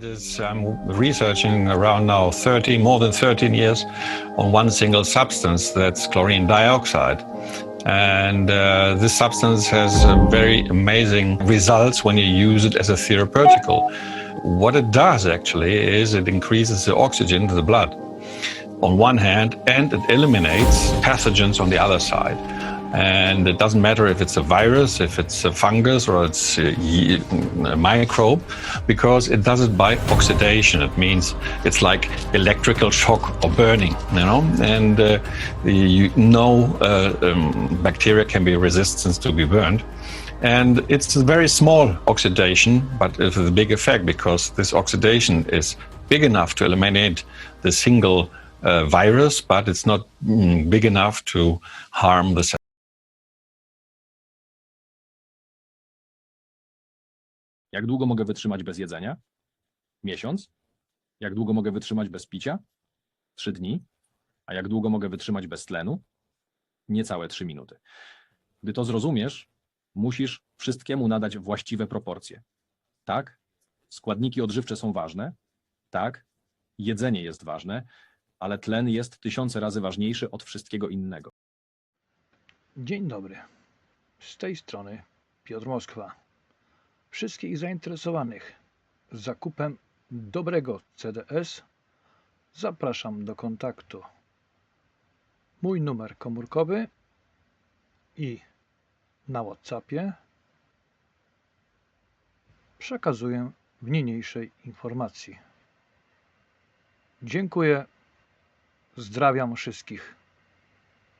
It is. I'm researching around now 30, more than 13 years on one single substance that's chlorine dioxide. And uh, this substance has very amazing results when you use it as a therapeutical. What it does actually is it increases the oxygen to the blood on one hand, and it eliminates pathogens on the other side. And it doesn't matter if it's a virus, if it's a fungus, or it's a, microbe, because it does it by oxidation. It means it's like electrical shock or burning, you know. And uh, you know, uh, um, bacteria can be resistant to be burned. And it's a very small oxidation, but it's a big effect because this oxidation is big enough to eliminate the single uh, virus, but it's not mm, big enough to harm the cell. Jak długo mogę wytrzymać bez jedzenia? Miesiąc? Jak długo mogę wytrzymać bez picia? Trzy dni. A jak długo mogę wytrzymać bez tlenu? Niecałe trzy minuty. Gdy to zrozumiesz, musisz wszystkiemu nadać właściwe proporcje. Tak, składniki odżywcze są ważne. Tak, jedzenie jest ważne, ale tlen jest tysiące razy ważniejszy od wszystkiego innego. Dzień dobry. Z tej strony Piotr Moskwa. Wszystkich zainteresowanych zakupem dobrego CDS zapraszam do kontaktu. Mój numer komórkowy i na WhatsAppie przekazuję w niniejszej informacji. Dziękuję. Zdrawiam wszystkich.